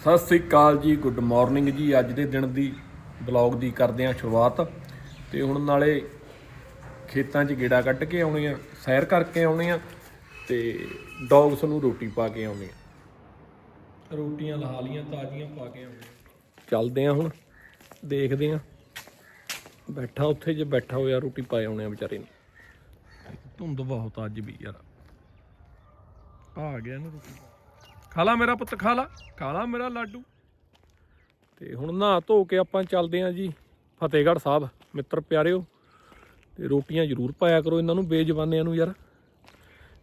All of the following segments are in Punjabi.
ਸਤਿ ਸ੍ਰੀ ਅਕਾਲ ਜੀ ਗੁੱਡ ਮਾਰਨਿੰਗ ਜੀ। ਅੱਜ ਦੇ ਦਿਨ ਦੀ ਬਲੌਗ ਦੀ ਕਰਦੇ ਹਾਂ ਸ਼ੁਰੂਆਤ। ਤੇ ਹੁਣ ਨਾਲੇ ਖੇਤਾਂ 'ਚ ਗੇੜਾ ਕੱਢ ਕੇ ਆਉਣੇ ਆ ਸੈਰ ਕਰਕੇ ਆਉਣੇ ਆ ਤੇ ਡੌਗਸ ਨੂੰ ਰੋਟੀ ਪਾ ਕੇ ਆਉਣੇ ਆ। ਰੋਟੀਆਂ ਲਾ ਲੀਆਂ ਤਾਜ਼ੀਆਂ ਪਾ ਕੇ ਆਉਣੇ ਚੱਲਦੇ ਆ ਹੁਣ ਦੇਖਦੇ ਆ ਬੈਠਾ ਉੱਥੇ ਜੇ ਬੈਠਾ ਹੋਇਆ ਰੋਟੀ ਪਾ ਆਉਣੇ ਆ ਵਿਚਾਰੇ ਨੂੰ। ਧੁੰਦ ਬਹੁਤ ਅੱਜ ਵੀ ਯਾਰ। ਆ ਗਿਆ ਨਾ ਰੋਟੀ। ਖਾ ਮੇਰਾ ਪੁੱਤ ਖਾ ਲਾ ਮੇਰਾ ਲਾਡੂ। ਤੇ ਹੁਣ ਨਹਾ ਧੋ ਕੇ ਆਪਾਂ ਚੱਲਦੇ ਆਂ ਜੀ ਫਤਿਹਗੜ੍ਹ ਸਾਹਿਬ। ਮਿੱਤਰ ਪਿਆਰਿਓ, ਤੇ ਰੋਟੀਆਂ ਜ਼ਰੂਰ ਪਾਇਆ ਕਰੋ ਇਹਨਾਂ ਨੂੰ ਬੇਜਵਾਨਿਆਂ ਨੂੰ ਯਾਰ।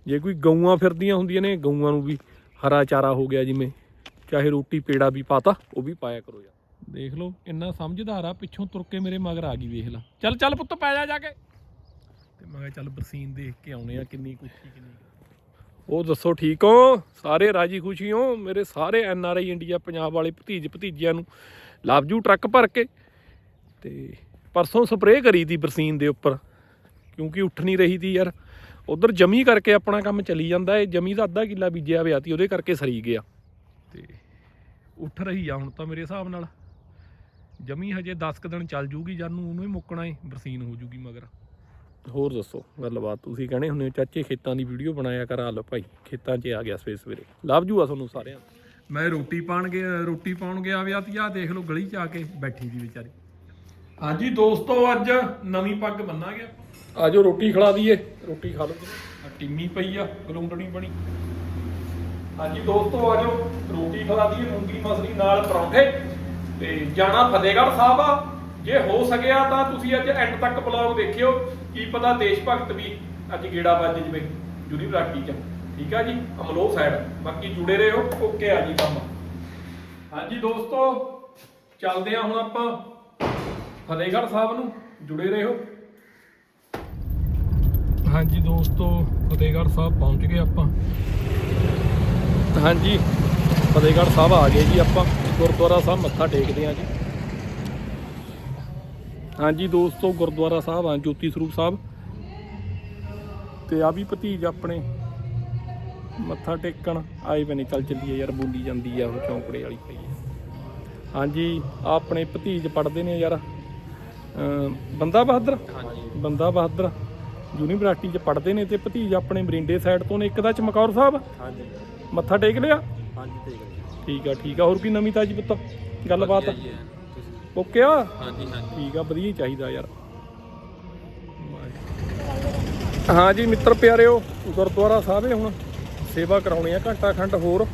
ਜੇ ਕੋਈ ਗਊਆਂ ਫਿਰਦੀਆਂ ਹੁੰਦੀਆਂ ਨੇ, ਗਊਆਂ ਨੂੰ ਵੀ ਹਰਾ ਚਾਰਾ ਹੋ ਗਿਆ ਜਿਵੇਂ। ਚਾਹੇ ਰੋਟੀ ਪੇੜਾ ਵੀ ਪਾਤਾ, ਉਹ ਵੀ ਪਾਇਆ ਕਰੋ ਯਾਰ। ਦੇਖ ਲਓ, ਇੰਨਾ ਸਮਝਦਾਰ ਆ, ਪਿੱਛੋਂ ਤੁਰ ਕੇ ਮੇਰੇ ਮਗਰ ਆ ਗਈ, ਵੇਖ ਲਾ। ਚੱਲ ਚੱਲ ਪੁੱਤ, ਪੈ ਜਾ ਜਾ ਕੇ। ਤੇ ਮੈਂ ਕਿਹਾ ਚੱਲ ਬਰਸੀਨ ਦੇਖ ਕੇ ਆਉਣੇ ਆ, ਕਿੰਨੀ ਕੁੱਤੀ ਕਿੰਨੀ ਉਹ ਦੱਸੋ ਠੀਕ ਹੋ? ਸਾਰੇ ਰਾਜੀ ਖੁਸ਼ੀ ਹੋ? ਮੇਰੇ ਸਾਰੇ N R I India Punjab ਵਾਲੇ ਭਤੀਜ ਭਤੀਜਿਆਂ ਨੂੰ ਲਵਜੂ ਟਰੱਕ ਭਰ ਕੇ। ਤੇ ਪਰਸੋਂ ਸਪਰੇਅ ਕਰੀ ਦੀ ਬਰਸੀਨ ਦੇ ਉੱਪਰ, ਕਿਉਂਕਿ ਉੱਠ ਨਹੀਂ ਰਹੀ ਤੀ ਯਾਰ। ਉਧਰ ਜਮੀ ਕਰਕੇ ਆਪਣਾ ਕੰਮ ਚੱਲੀ ਜਾਂਦਾ ਏ, ਜਮੀ ਦਾ ਅੱਧਾ ਕਿੱਲਾ ਬੀਜਿਆ ਹੋਇਆ ਤੀ ਉਹਦੇ ਕਰਕੇ ਸਰੀ ਗਿਆ। ਤੇ ਉੱਠ ਰਹੀ ਆ ਹੁਣ ਤਾਂ ਮੇਰੇ ਹਿਸਾਬ ਨਾਲ। ਜਮੀ ਹਜੇ 10 ਕੁ ਦਿਨ ਚੱਲ ਜੂਗੀ, ਜਦ ਨੂੰ ਉਹਨੂੰ ਹੀ ਮੁੱਕਣਾ ਏ, ਬਰਸੀਨ ਹੋ ਜੂਗੀ ਮਗਰ। ਹੋਰ ਦੱਸੋ ਗੱਲਬਾਤ ਤੁਸੀਂ ਕਹਣੇ ਹੁੰਦੇ ਹੋ ਚਾਚੇ ਖੇਤਾਂ ਦੀ ਵੀਡੀਓ ਬਣਾਇਆ ਕਰ ਆ ਲਓ ਭਾਈ ਖੇਤਾਂ 'ਚ ਆ ਗਿਆ ਸਵੇਰੇ ਸਵੇਰੇ। ਲੱਭ ਜੂਆ ਤੁਹਾਨੂੰ ਸਾਰਿਆਂ ਨੂੰ। ਮੈਂ ਰੋਟੀ ਪਾਣ ਗਿਆ ਰੋਟੀ ਪਾਉਣ ਗਿਆ ਵਿਆ ਤੀ ਆ ਦੇਖ ਲਓ ਗਲੀ 'ਚ ਆ ਕੇ ਬੈਠੀ ਦੀ ਵਿਚਾਰੀ। ਹਾਂਜੀ ਦੋਸਤੋ ਅੱਜ ਨਵੀਂ ਪੱਗ ਬੰਨਾਂਗੇ ਆਜੋ ਰੋਟੀ ਖਿਲਾ ਦਈਏ ਰੋਟੀ ਖਾ ਲਓ। ਆ ਟਿੰਮੀ ਪਈ ਆ ਗਲੂੰਡਣੀ ਬਣੀ। ਹਾਂਜੀ ਦੋਸਤੋ ਆਜੋ ਰੋਟੀ ਖਿਲਾ ਦਈਏ ਮੂੰਗੀ ਮਸਰੀ ਨਾਲ ਪਰੌਂਠੇ। ਤੇ ਜਾਣਾ ਫਤਿਹਗੜ੍ਹ ਸਾਹਿਬ ਆ। ਜੇ ਹੋ ਸਕਿਆ ਤਾਂ ਤੁਸੀਂ ਅੱਜ ਐਂਡ ਤੱਕ ਬਲੌਗ ਦੇਖਿਓ। ਕੀ ਪਤਾ ਦੇਸ਼ ਭਗਤ ਵੀ ਅੱਜ ਗੇੜਾ ਵੱਜ ਜਵੇ, ਯੂਨੀਵਰਸਿਟੀ ਚ। ਠੀਕ ਆ ਜੀ ਅਮਲੋ ਸਾਈਡ ਬਾਕੀ ਜੁੜੇ ਰਹੋ, ਓਕੇ ਆ ਜੀ ਕੰਮ। ਹਾਂਜੀ ਦੋਸਤੋ, ਚੱਲਦੇ ਆ ਹੁਣ ਆਪਾਂ ਫਤਿਹਗੜ੍ਹ ਸਾਹਿਬ ਨੂੰ। ਜੁੜੇ ਰਹੋ। ਹਾਂਜੀ ਦੋਸਤੋ, ਫਤਿਹਗੜ੍ਹ ਸਾਹਿਬ ਪਹੁੰਚ ਗਏ ਆਪਾਂ। ਹਾਂਜੀ, ਫਤਿਹਗੜ੍ਹ ਸਾਹਿਬ ਆ ਗਏ ਜੀ ਆਪਾਂ। ਗੁਰਦੁਆਰਾ ਸਾਹਿਬ ਮੱਥਾ ਟੇਕਦੇ ਆ ਜੀ। ਹਾਂਜੀ ਦੋਸਤੋ ਗੁਰਦੁਆਰਾ ਸਾਹਿਬ ਆ ਜੋਤੀ ਸਰੂਪ ਸਾਹਿਬ। ਤੇ ਆ ਵੀ ਭਤੀਜ ਆਪਣੇ। ਮੱਥਾ ਟੇਕਣ ਆਏ ਬਨੇ ਚੱਲ ਚੱਲੀਏ ਯਾਰ ਬੋਲੀ ਜਾਂਦੀ ਆ ਉਹ ਚੌਂਕੜੇ ਵਾਲੀ ਪਈ ਆ। ਹਾਂਜੀ ਆਪਣੇ ਭਤੀਜ ਪੜਦੇ ਨੇ ਯਾਰ। ਬੰਦਾ ਬਹਾਦਰ? ਬੰਦਾ ਬਹਾਦਰ। ਯੂਨੀਵਰਸਿਟੀ ਚ ਪੜਦੇ ਨੇ ਤੇ ਭਤੀਜ ਆਪਣੇ ਮਰਿੰਡੇ ਸਾਈਡ ਤੋਂ ਨੇ ਇੱਕ ਦਾ ਚਮਕੌਰ ਸਾਹਿਬ। ਹਾਂਜੀ। ਮੱਥਾ ਟੇਕ ਲਿਆ? ਹਾਂਜੀ ਠੀਕ ਆ ਠੀਕ ਆ। ਹੋਰ ਕੀ ਨਵੀਂ ਤਾਜੀ ਪੁੱਤ? ਗੱਲਬਾਤ? ਓਕੇ ਆ? ਹਾਂਜੀ ਹਾਂਜੀ। ਠੀਕ ਆ ਵਧੀਆ ਹੀ ਚਾਹੀਦਾ ਯਾਰ। ਹਾਂ ਜੀ ਮਿੱਤਰ ਪਿਆਰਿਓ ਗੁਰਦੁਆਰਾ ਸਾਹਿਬ ਇਹ ਹੁਣ ਸੇਵਾ ਕਰਾਉਣੀ ਆ ਘੰਟਾ ਖੰਡ ਹੋਰ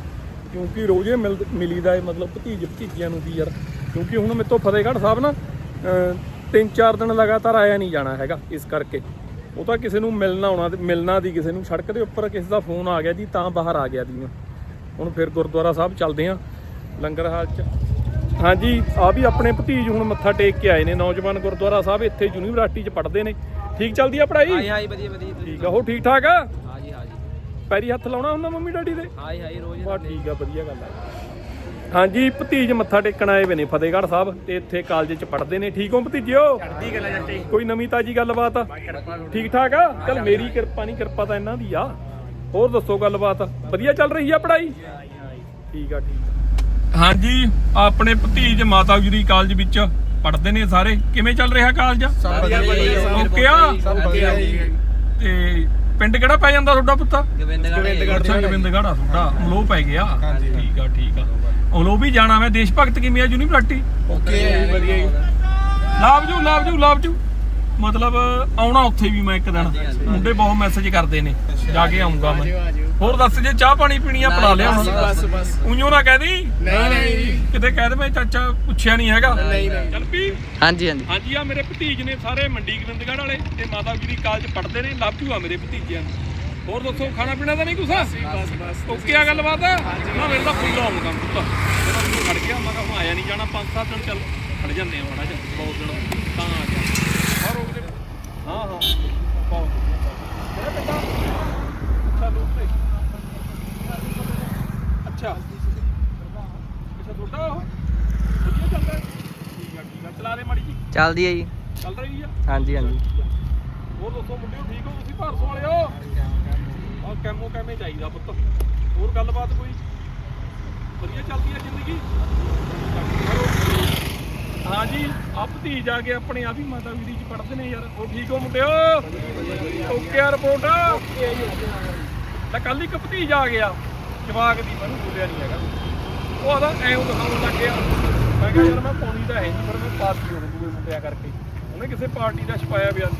ਕਿਉਂਕਿ ਰੋਜ਼ੇ ਮਿਲ ਮਿਲੀਦਾ ਏ ਮਤਲਬ ਭਤੀਜ ਭਤੀਜਿਆਂ ਨੂੰ ਵੀ ਯਾਰ। ਕਿਉਂਕਿ ਹੁਣ ਮੇਤੋਂ ਫਤਿਹਗੜ੍ਹ ਸਾਹਿਬ ਨਾ ਤਿੰਨ ਚਾਰ ਦਿਨ ਲਗਾਤਾਰ ਆਇਆ ਨਹੀਂ ਜਾਣਾ ਹੈਗਾ ਇਸ ਕਰਕੇ। ਉਹ ਤਾਂ ਕਿਸੇ ਨੂੰ ਮਿਲਣਾ ਆਉਣਾ ਤੇ ਮਿਲਣਾ ਦੀ ਕਿਸੇ ਨੂੰ ਸੜਕ ਦੇ ਉੱਪਰ ਕਿਸੇ ਦਾ ਫੋਨ ਆ ਗਿਆ ਜੀ ਤਾਂ ਬਾਹਰ ਆ ਗਿਆ ਦੀ ਹੁਣ ਫਿਰ ਗੁਰਦੁਆਰਾ ਸਾਹਿਬ ਚੱਲਦੇ ਆ ਲੰਗਰ ਹਾਲ 'ਚ। ਹਾਂਜੀ ਆ ਵੀ ਆਪਣੇ ਭਤੀਜ ਹੁਣ ਮੱਥਾ ਟੇਕ ਕੇ ਆਏ ਨੇ ਨੌਜਵਾਨ ਗੁਰਦੁਆਰਾ ਸਾਹਿਬ ਇੱਥੇ ਯੂਨੀਵਰਸਿਟੀ 'ਚ ਪੜ੍ਹਦੇ ਨੇ। ਠੀਕ ਚੱਲਦੀ ਆ ਪੜ੍ਹਾਈ? ਹਾਈ ਹਾਈ ਵਧੀਆ ਵਧੀਆ ਠੀਕ ਆ ਹੋ ਠੀਕ ਠਾਕ ਆ? ਹਾਂਜੀ ਹਾਂਜੀ। ਪੈਰੀ ਹੱਥ ਲਾਉਣਾ ਹੁੰਦਾ ਮੰਮੀ ਡੈਡੀ ਦੇ? ਹਾਈ ਹਾਈ ਰੋਜ਼ ਵਾਹ ਠੀਕ ਆ ਵਧੀਆ ਗੱਲ ਆ। ਹਾਂਜੀ ਭਤੀਜ ਮੱਥਾ ਟੇਕਣ ਆਏ ਵੇ ਨੇ ਫਤਿਹਗੜ੍ਹ ਸਾਹਿਬ ਤੇ ਇੱਥੇ ਕਾਲਜ 'ਚ ਪੜ੍ਹਦੇ ਨੇ। ਠੀਕ ਹੋ ਭਤੀਜਿਓ? ਚੜਦੀ ਗੱਲ ਜੱਟੀ ਕੋਈ ਨਵੀਂ ਤਾਜੀ ਗੱਲਬਾਤ? ਆ ਠੀਕ ਠਾਕ ਆ? ਚਲ ਮੇਰੀ ਕਿਰਪਾ ਨਹੀਂ ਕਿਰਪਾ ਤਾਂ ਇਹਨਾਂ ਦੀ ਆ। ਹੋਰ ਦੱਸੋ ਗੱਲਬਾਤ? ਵਧੀਆ ਚੱਲ ਰਹੀ ਆ ਪੜ੍ਹਾਈ? ਠੀਕ ਆ ਠੀਕ ਹਾਂਜੀ ਆਪਣੇ ਭਤੀਜ ਮਾਤਾ ਗੁਜਰੀ ਕਾਲਜ ਵਿੱਚ ਪੜ੍ਹਦੇ ਨੇ ਸਾਰੇ। ਕਿਵੇਂ ਚੱਲ ਰਿਹਾ ਕਾਲਜ? ਓਕੇ ਆ? ਤੇ ਪਿੰਡ ਕਿਹੜਾ ਪੈ ਜਾਂਦਾ ਤੁਹਾਡਾ ਪੁੱਤ? ਗੋਬਿੰਦਗੜ੍ਹ ਅੱਛਾ ਗੋਬਿੰਦਗੜ੍ਹ ਆ ਤੁਹਾਡਾ। ਅਮਲੋ ਪੈ ਗਿਆ। ਠੀਕ ਆ ਠੀਕ ਆ। ਅਮਲੋ ਵੀ ਜਾਣਾ ਮੈਂ ਦੇਸ਼ ਭਗਤ ਕਿਵੇਂ ਆ ਯੂਨੀਵਰਸਿਟੀ? ਓਕੇ ਵਧੀਆ ਜੀ। ਲਾਭ ਜੂ ਲਾਭ ਜੂ ਲਾਭ ਜੂ। ਮਤਲਬ ਆਉਣਾ ਉੱਥੇ ਵੀ ਮੈਂ ਇੱਕ ਦਿਨ। ਮੁੰਡੇ ਬਹੁਤ ਮੈਸੇਜ ਕਰਦੇ ਨੇ। ਜਾ ਕੇ ਆਉਂਗਾ ਮੈਂ। ਹੋਰ ਦੱਸ ਜੇ ਚਾਹ ਪਾਣੀ ਪੀਣੀ ਆ ਪੜਾ ਲਿਆ ਹੁਣ। ਬਸ ਬਸ। ਉਈਓ ਨਾ ਕਹਿ ਦੀ। ਨਹੀਂ ਨਹੀਂ। ਕਿਤੇ ਕਹਿ ਦੇ ਮੈਂ ਚਾਚਾ ਪੁੱਛਿਆ ਨਹੀਂ ਹੈਗਾ। ਨਹੀਂ, ਨਹੀਂ। ਚੱਲ ਵੀ ਹਾਂਜੀ ਹਾਂਜੀ। ਹਾਂਜੀ ਆ ਮੇਰੇ ਭਤੀਜ ਨੇ ਸਾਰੇ ਮੰਡੀ ਗੋਬਿੰਦਗੜ੍ਹ ਵਾਲੇ ਤੇ ਮਾਤਾ ਜੀ ਕਾਲਜ ਪੜ੍ਹਦੇ ਨੇ ਲੱਭ ਜੂ ਆ ਮੇਰੇ ਭਤੀਜਿਆਂ ਨੂੰ। ਹੋਰ ਦੱਸੋ ਖਾਣਾ ਪੀਣਾ ਤਾਂ ਨਹੀਂ ਕੁਛ? ਬਸ ਬਸ ਓਕੇ ਆ ਗੱਲਬਾਤ? ਨਾ ਮੇਰੇ ਤਾਂ ਫੁੱਲ ਆਉਂ ਕੰਮ ਪੁੱਤ। ਮੇਰਾ ਖੜ ਗਿਆ ਮੈਂ ਕਿਹਾ ਹੁਣ ਆਇਆ ਨਹੀਂ ਜਾਣਾ ਪੰਜ ਸੱਤ ਦਿਨ ਚੱਲ ਖੜ ਜਾਂਦੇ ਆ ਮਾੜਾ ਜਿਹਾ ਬਹੁਤ ਦਿਨ ਤਾਂ ਆ ਗਿਆ ਹੋਰ ਰੋਕ ਦੇ ਹਾਂ ਹਾਂ ਬਹੁਤ ਕਿਹੜਾ ਬੇਟਾ ਅੱਛਾ ਲੋਕ ਤੇ ਅੱਛਾ ਅੱਛਾ ਤੁਹਾਡਾ ਉਹ ਵਧੀਆ ਚੱਲਦਾ ਹੈ? ਠੀਕ ਆ ਠੀਕ ਆ ਚਲਾ ਦੇ ਮਾੜੀ ਜੀ ਚੱਲਦੀ ਹੈ ਜੀ। ਚੱਲ ਰਹੀ ਆ ਹਾਂਜੀ ਹਾਂਜੀ। ਹੋਰ ਦੱਸੋ ਮੁੰਡਿਓ ਠੀਕ ਹੋ ਤੁਸੀਂ ਭਾਰਸੋਂ ਵਾਲਿਓ? ਆ ਕੈਮੋ ਕੈਮੇ ਚਾਹੀਦਾ ਪੁੱਤ। ਹੋਰ ਗੱਲਬਾਤ ਕੋਈ? ਵਧੀਆ ਚੱਲਦੀ ਹੈ ਜ਼ਿੰਦਗੀ? ਹਾਂ ਜੀ ਆ ਭਤੀਜ ਆ ਕੇ ਆਪਣੇ ਆ ਵੀ ਮਾਤਾ ਵੀਰੀ ਚ ਪੜਦੇ ਨੇ ਯਾਰ। ਉਹ ਠੀਕ ਹੋ ਮੁੰਡਿਓ? ਓਕੇ ਆ ਰਿਪੋਰਟ ਤਾਂ ਕੱਲ ਇੱਕ ਭਤੀਜ ਆ ਗਿਆ। ਜਵਾਕ ਦੀ ਮੈਨੂੰ ਬੋਲਿਆ ਨਹੀਂ ਹੈਗਾ। ਉਹ ਆਦਾ ਐਂ ਦਿਖਾਉਣ ਲੱਗ ਗਿਆ। ਮੈਂ ਕਿਹਾ ਯਾਰ ਮੈਂ ਪਾਉਣੀ ਤਾਂ ਹੈ ਨਹੀਂ ਪਰ ਮੈਂ ਪਾਰਟੀ ਹੋ ਦੂਏ ਮੁੰਡਿਆਂ ਕਰਕੇ। ਉਹਨੇ ਕਿਸੇ ਪਾਰਟੀ ਦਾ ਛਪਾਇਆ ਬਿਆਨ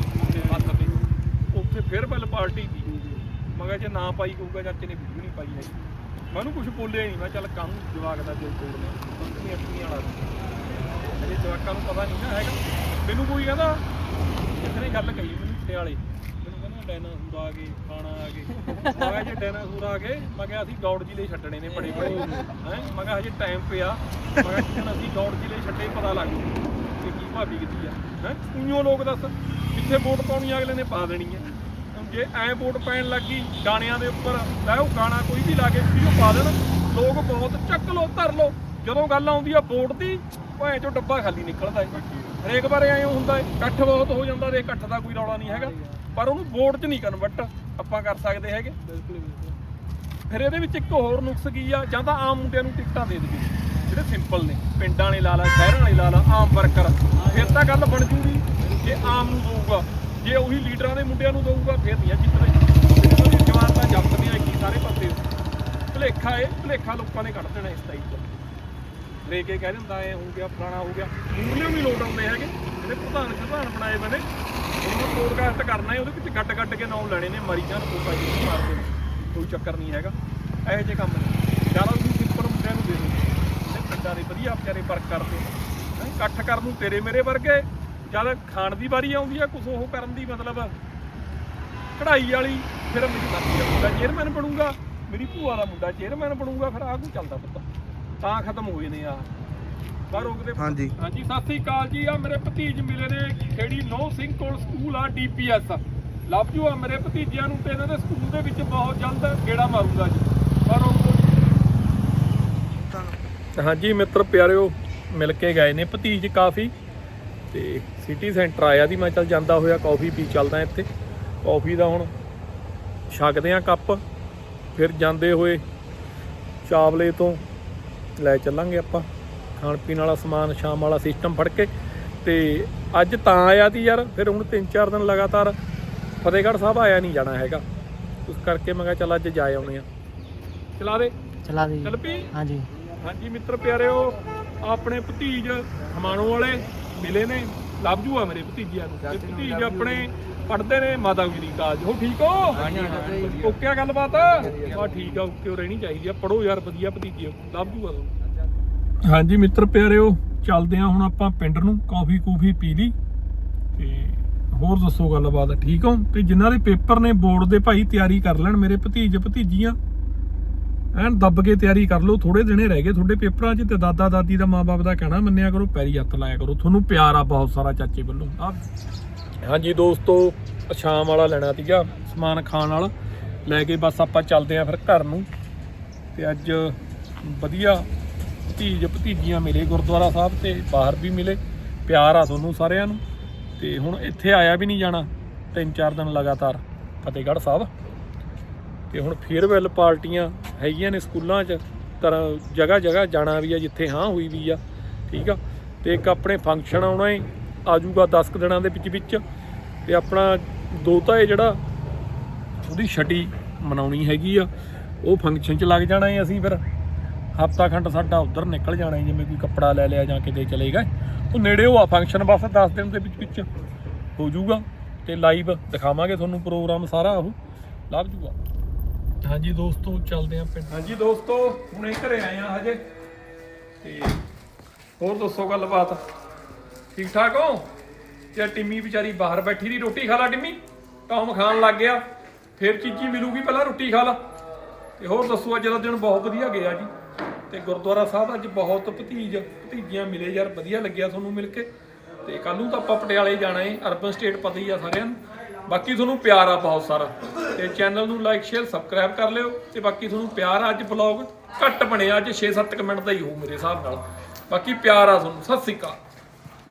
ਹੱਥ ਤੇ। ਉੱਥੇ ਫਿਰ ਬਲ ਪਾਰਟੀ ਦੀ ਮੈਂ ਕਿਹਾ ਜੇ ਨਾ ਪਾਈ ਹੋਊਗਾ ਚਾਚੇ ਨੇ ਵੀਡੀਓ ਨਹੀਂ ਪਾਈ ਹੈਗੀ। ਮੈਨੂੰ ਕੁਝ ਬੋਲਿਆ ਨਹੀਂ। ਮੈਂ ਚੱਲ ਕੰਮ ਜਵਾਕ ਦਾ ਦਿਲ ਤੋੜ ਲਿਆ। ਕੰਪਨੀ ਆਪਣੀ ਵਾਲਾ। ਅਜੇ ਜਵਾਕਾਂ ਨੂੰ ਪਤਾ ਨਹੀਂ ਨਾ ਹੈਗਾ। ਮੈਨੂੰ ਕੋਈ ਕਹਿੰਦਾ ਕਿਸੇ ਨੇ ਗੱਲ ਕਹੀ ਮੈਨੂੰ ਪਟਿਆਲੇ ਡਾਇਨਾਸੌਰ ਆ ਗਏ ਖਾਣਾ ਆ ਗਏ ਮੈਂ ਕਿਹਾ ਜੇ ਡਾਇਨਾਸੌਰ ਆ ਗਏ ਮੈਂ ਕਿਹਾ ਅਸੀਂ ਗੌਡ ਜੀ ਲਈ ਛੱਡਣੇ ਨੇ ਬੜੇ ਬੜੇ। ਹੈ? ਮੈਂ ਕਿਹਾ ਹਜੇ ਟਾਈਮ ਪਿਆ। ਮੈਂ ਕਿਹਾ ਜਿੱਦਣ ਅਸੀਂ ਗੌਡ ਜੀ ਲਈ ਛੱਡੇ, ਪਤਾ ਲੱਗ ਜੂ ਕਿ ਕੀ ਭਾਬੀ ਕਿੱਥੇ ਆ। ਹੈ? ਉਈਓ ਲੋਕ ਦੱਸ ਕਿੱਥੇ ਵੋਟ ਪਾਉਣੀ ਅਗਲੇ ਨੇ ਪਾ ਦੇਣੀ ਹੈ ਜੇ ਐ ਵੋਟ ਪੈਣ ਲੱਗੀ ਗਾਣਿਆਂ ਦੇ ਉੱਪਰ ਲੈ ਉਹ ਗਾਣਾ ਕੋਈ ਵੀ ਲਾ ਕੇ ਵੀਡੀਓ ਪਾ ਦੇਣ। ਲੋਕ ਬਹੁਤ ਚੱਕ ਲੋ ਧਰ ਲੋ ਜਦੋਂ ਗੱਲ ਆਉਂਦੀ ਆ ਵੋਟ ਦੀ, ਭਾਵੇਂ ਚੋਂ ਡੱਬਾ ਖਾਲੀ ਨਿਕਲਦਾ ਹੈ ਹਰੇਕ ਵਾਰ ਐਂ ਹੁੰਦਾ ਹੈ ਇਕੱਠ ਬਹੁਤ ਹੋ ਜਾਂਦਾ ਤੇ ਇਕੱਠ ਦਾ ਕੋਈ ਰੌਲਾ ਨਹੀਂ ਹੈਗਾ। ਪਰ ਉਹਨੂੰ ਵੋਟ 'ਚ ਨਹੀਂ ਕਨਵਰਟ ਆਪਾਂ ਕਰ ਸਕਦੇ ਹੈਗੇ। ਫਿਰ ਇਹਦੇ ਵਿੱਚ ਇੱਕ ਹੋਰ ਨੁਕਸ ਕੀ ਆ? ਜਾਂ ਤਾਂ ਆਮ ਮੁੰਡਿਆਂ ਨੂੰ ਟਿਕਟਾਂ ਦੇ ਦੇਵੇ ਜਿਹੜੇ ਸਿੰਪਲ ਨੇ। ਪਿੰਡਾਂ ਵਾਲੇ ਲਾ ਲਾ ਸ਼ਹਿਰਾਂ ਵਾਲੇ ਲਾ ਲਾ ਆਮ ਵਰਕਰ ਫਿਰ ਤਾਂ ਗੱਲ ਬਣ ਜੂਗੀ ਜੇ ਆਮ ਨੂੰ ਦਊਗਾ। ਜੇ ਉਹੀ ਲੀਡਰਾਂ ਦੇ ਮੁੰਡਿਆਂ ਨੂੰ ਦਊਗਾ ਫਿਰ ਨਹੀਂ ਆ ਜਿੱਤਣੇ ਜਵਾਨ ਤਾਂ ਜੰਮਦੇ ਆ ਕੀ ਸਾਰੇ ਪਾਸੇ ਭਲੇਖਾ ਇਹ ਭਲੇਖਾ ਲੋਕਾਂ ਨੇ ਕੱਢ ਦੇਣਾ ਇਸ ਟਾਈਪ ਦਾ ਲੈ ਕੇ ਕਹਿ ਦਿੰਦਾ ਐ ਹੋ ਗਿਆ ਫਲਾਣਾ ਹੋ ਗਿਆ। ਮੂਲਿਓ ਵੀ ਲੋਟ ਆਉਂਦੇ ਹੈਗੇ। ਜਿਹੜੇ ਪ੍ਰਧਾਨ ਪ੍ਰਧਾਨ ਬਣਾਏ ਬਨੇ ਉਹਨਾਂ ਪੋਡਕਾਸਟ ਕਰਨਾ ਹੈ, ਉਹਦੇ ਵਿੱਚ ਗੱਡ ਗੱਡ ਕੇ ਨਾਮ ਲੈਣੇ ਨੇ, ਮਰੀ ਜਾਣ ਕੋਕਾ ਜੀ ਮਾਰਦੇ ਨੇ। ਕੋਈ ਚੱਕਰ ਨਹੀਂ ਹੈਗਾ। ਇਹੋ ਜਿਹੇ ਕੰਮ ਨੇ। ਜ਼ਿਆਦਾ ਤੁਸੀਂ ਸਿੰਪਲ ਮੁੰਡਿਆਂ ਨੂੰ ਦੇ ਦਿਓ ਤੇ ਪਿੰਡਾਂ ਦੇ ਵਧੀਆ ਵਿਚਾਰੇ ਵਰਕ ਕਰਦੇ ਨੇ। ਇਕੱਠ ਕਰਨ ਨੂੰ ਤੇਰੇ ਮੇਰੇ ਵਰਗੇ, ਜਦ ਖਾਣ ਦੀ ਵਾਰੀ ਆਉਂਦੀ ਆ ਕੁਝ ਉਹ ਕਰਨ ਦੀ ਮਤਲਬ ਕਢਾਈ ਵਾਲੀ, ਫਿਰ ਮੇਰੀ ਮਰਜ਼ੀ ਦਾ ਮੁੰਡਾ ਚੇਅਰਮੈਨ ਬਣੂਗਾ, ਮੇਰੀ ਭੂਆ ਦਾ ਮੁੰਡਾ ਚੇਅਰਮੈਨ ਬਣੂਗਾ, ਫਿਰ ਆਹ ਕੋਈ ਚੱਲਦਾ ਪੁੱਤ ਤਾਂ ਖਤਮ ਹੋਏ ਨੇ ਆ। ਹਾਂਜੀ। ਹਾਂਜੀ ਸਤਿ ਸ੍ਰੀ ਅਕਾਲ ਜੀ। ਆ ਮੇਰੇ ਭਤੀਜ ਮਿਲੇ ਨੇ ਖੇੜੀ ਨੋ ਸਿੰਘ ਕੋਲ ਸਕੂਲ ਆ ਡੀਪੀਐਸ ਲੱਭ ਜੂ ਆ ਮੇਰੇ ਭਤੀਜਿਆਂ ਨੂੰ ਤੇ ਇਹਨਾਂ ਦੇ ਸਕੂਲ ਦੇ ਵਿੱਚ ਬਹੁਤ ਜਲਦ ਗੇੜਾ ਮਾਰੂਗਾ ਜੀ। ਪਰ ਹਾਂਜੀ ਮਿੱਤਰ ਪਿਆਰਿਓ ਮਿਲ ਕੇ ਗਏ ਨੇ ਭਤੀਜ ਕਾਫੀ। ਤੇ ਸਿਟੀ ਸੈਂਟਰ ਆਇਆ ਦੀ ਮੈਂ ਚੱਲ ਜਾਂਦਾ ਹੋਇਆ ਕਾਫੀ ਪੀ ਚੱਲਦਾ ਇੱਥੇ। ਕਾਫੀ ਦਾ ਹੁਣ ਛਕਦੇ ਆ ਕੱਪ। ਫਿਰ ਜਾਂਦੇ ਹੋਏ ਚਾਵਲੇ ਤੋਂ ਲੈ ਚੱਲਾਂਗੇ ਆਪਾਂ। ਖਾਣ ਪੀਣ ਵਾਲਾ ਸਮਾਨ ਸ਼ਾਮ ਵਾਲਾ ਸਿਸਟਮ ਫੜ ਕੇ ਤੇ ਅੱਜ ਤਾਂ ਆਇਆ ਤੀ ਯਾਰ ਫਿਰ ਹੁਣ 3-4 ਦਿਨ ਲਗਾਤਾਰ ਫਤਿਹਗੜ੍ਹ ਸਾਹਿਬ ਆਇਆ ਨਹੀਂ ਜਾਣਾ ਹੈਗਾ। ਉਸ ਕਰਕੇ ਮੈਂ ਕਿਹਾ ਚੱਲ ਅੱਜ ਜਾ ਆਉਣੇ ਆ ਚਲਾ ਦੇ। ਚਲਾ ਦੇ ਚੱਲ ਪੀ ਹਾਂਜੀ। ਹਾਂਜੀ ਮਿੱਤਰ ਪਿਆਰਿਓ ਆਪਣੇ ਭਤੀਜ ਹਮਾਣੋ ਵਾਲੇ ਮਿਲੇ ਨੇ। ਲੱਭ ਜੂ ਆ ਮੇਰੇ ਭਤੀਜਿਆਂ ਨੂੰ। ਤੇ ਭਤੀਜ ਆਪਣੇ ਪੜਦੇ ਨੇ ਮਾਤਾ ਗੁਜਰੀ ਕਾਲਜ। ਹੋ ਠੀਕ ਹੋ? ਓਕੇ ਆ ਗੱਲਬਾਤ? ਆ ਠੀਕ ਆ ਓਕੇ ਹੋ ਰਹਿਣੀ ਚਾਹੀਦੀ ਆ। ਪੜੋ ਯਾਰ ਵਧੀਆ ਭਤੀਜੇ ਲੱਭ ਜੂਗਾ ਤੁਹਾਨੂੰ ਹਾਂਜੀ ਮਿੱਤਰ ਪਿਆਰਿਓ, ਚੱਲਦੇ ਆ ਹੁਣ ਆਪਾਂ ਪਿੰਡ ਨੂੰ, ਕਾਫੀ ਕੂਫੀ ਪੀ ਲਈ ਤੇ ਹੋਰ ਦੱਸੋ ਗੱਲਬਾਤ, ਠੀਕ ਹੋ? ਤੇ ਜਿਨ੍ਹਾਂ ਦੇ ਪੇਪਰ ਨੇ ਬੋਰਡ ਦੇ ਭਾਈ ਤਿਆਰੀ ਕਰ ਲੈਣ, ਮੇਰੇ ਭਤੀਜ ਭਤੀਜੀਆਂ, ਐਨ ਦੱਬ ਕੇ ਤਿਆਰੀ ਕਰ ਲਓ ਥੋੜੇ ਦਿਨੇ ਰਹਿ ਗਏ ਤੁਹਾਡੇ ਪੇਪਰਾਂ 'ਚ ਤੇ ਦਾਦਾ ਦਾਦੀ ਦਾ ਮਾਪੇ ਦਾ ਕਹਿਣਾ, ਮੰਨਿਆ ਕਰੋ, ਪੈਰੀ ਹੱਥ ਲਾਇਆ ਕਰੋ, ਤੁਹਾਨੂੰ ਪਿਆਰ ਆ ਬਹੁਤ ਸਾਰਾ ਚਾਚੇ ਵੱਲੋਂ ਆ ਹਾਂਜੀ ਦੋਸਤੋ, ਸ਼ਾਮ ਵਾਲਾ ਲੈਣਾ ਸੀਗਾ, ਸਮਾਨ ਖਾਣ ਵਾਲਾ, ਲੈ ਕੇ ਬਸ ਆਪਾਂ ਚੱਲਦੇ ਆਂ ਫਿਰ ਘਰ ਨੂੰ, ਤੇ ਅੱਜ ਵਧੀਆ ਭਤੀਜ ਭਤੀਜੀਆਂ ਮਿਲੇ ਗੁਰਦੁਆਰਾ ਸਾਹਿਬ ਤੇ ਬਾਹਰ ਵੀ ਮਿਲੇ। ਪਿਆਰ ਆ ਤੁਹਾਨੂੰ ਸਾਰਿਆਂ ਨੂੰ। ਤੇ ਹੁਣ ਇੱਥੇ ਆਇਆ ਵੀ ਨਹੀਂ ਜਾਣਾ, ਤਿੰਨ ਚਾਰ ਦਿਨ ਲਗਾਤਾਰ ਫਤਿਹਗੜ੍ਹ ਸਾਹਿਬ। ਤੇ ਹੁਣ ਫੇਅਰਵੈਲ ਪਾਰਟੀਆਂ ਹੈਗੀਆਂ ਨੇ ਸਕੂਲਾਂ 'ਚ ਤਰ੍ਹਾਂ ਜਗ੍ਹਾ ਜਗ੍ਹਾ ਜਾਣਾ ਵੀ ਆ, ਜਿੱਥੇ ਹਾਂ ਹੋਈ ਵੀ ਆ, ਠੀਕ ਆ। ਤੇ ਇੱਕ ਆਪਣੇ ਫੰਕਸ਼ਨ ਆਉਣਾ ਏ, ਆਜੂਗਾ 10 ਕੁ ਦਿਨਾਂ ਦੇ ਵਿੱਚ ਵਿੱਚ। ਤੇ ਆਪਣਾ ਦੋਤਾ ਏ ਜਿਹੜਾ ਉਹਦੀ ਛਟੀ ਮਨਾਉਣੀ ਹੈਗੀ ਆ, ਉਹ ਫੰਕਸ਼ਨ 'ਚ ਲੱਗ ਜਾਣਾ ਏ ਅਸੀਂ ਫਿਰ। ਹਫਤਾ ਖੰਡ ਸਾਡਾ ਉਧਰ ਨਿਕਲ ਜਾਣਾ ਜਿਵੇਂ ਕੋਈ ਕੱਪੜਾ ਲੈ ਲਿਆ ਜਾਂ ਕਿਤੇ ਚਲੇ ਗਏ। ਉਹ ਨੇੜੇ ਉਹ ਆ ਫੰਕਸ਼ਨ ਬਸ 10 ਦਿਨ ਦੇ ਵਿੱਚ ਵਿੱਚ ਹੋ ਜਾਊਗਾ ਤੇ ਲਾਈਵ ਦਿਖਾਵਾਂਗੇ ਤੁਹਾਨੂੰ ਪ੍ਰੋਗਰਾਮ ਸਾਰਾ ਉਹ। ਲੱਭ ਜੂਗਾ। ਹਾਂਜੀ ਦੋਸਤੋ, ਚੱਲਦੇ ਆਂ ਪਿੰਡ। ਹਾਂਜੀ ਦੋਸਤੋ, ਹੁਣੇ ਘਰੇ ਆਏ ਆ ਹਜੇ। ਤੇ ਹੋਰ ਦੱਸੋ ਗੱਲਬਾਤ? ਠੀਕ ਠਾਕ ਹੋ? ਤੇ ਟਿੰਮੀ ਵਿਚਾਰੀ ਬਾਹਰ ਬੈਠੀ ਦੀ, ਰੋਟੀ ਖਾ ਲਾ ਟਿੰਮੀ? ਟੌਮ ਖਾਣ ਲੱਗ ਗਿਆ। ਫਿਰ ਚੀਚੀ ਮਿਲੂਗੀ ਪਹਿਲਾਂ ਰੋਟੀ ਖਾ ਲਾ। ਤੇ ਹੋਰ ਦੱਸੋ, ਅੱਜ ਦਾ ਦਿਨ ਬਹੁਤ ਵਧੀਆ ਗਿਆ ਜੀ। ਤੇ ਗੁਰਦੁਆਰਾ ਸਾਹਿਬ ਅੱਜ ਬਹੁਤ ਭਤੀਜ ਭਤੀਜੀਆਂ ਮਿਲੇ ਯਾਰ, ਵਧੀਆ ਲੱਗਿਆ ਤੁਹਾਨੂੰ ਮਿਲ ਕੇ। ਤੇ ਕੱਲ ਨੂੰ ਤਾਂ ਆਪਾਂ ਪਟਿਆਲੇ ਜਾਣਾ ਏ, ਅਰਬਨ ਸਟੇਟ ਪਤਾ ਹੀ ਆ ਸਾਰਿਆਂ ਨੂੰ। ਬਾਕੀ ਤੁਹਾਨੂੰ ਪਿਆਰ ਆ ਬਹੁਤ ਸਾਰਾ। ਤੇ ਚੈਨਲ ਨੂੰ ਲਾਈਕ, ਸ਼ੇਅਰ, ਸਬਸਕ੍ਰਾਈਬ ਕਰ ਲਿਓ। ਤੇ ਬਾਕੀ ਤੁਹਾਨੂੰ ਪਿਆਰ ਆ ਅੱਜ ਵਲੌਗ ਘੱਟ ਬਣਿਆ, ਅੱਜ 6-7 ਮਿੰਟ ਦਾ ਹੀ ਹੋ ਮੇਰੇ ਹਿਸਾਬ ਨਾਲ। ਬਾਕੀ ਪਿਆਰ ਆ ਤੁਹਾਨੂੰ। ਸਤਿ ਸ੍ਰੀ ਅਕਾਲ।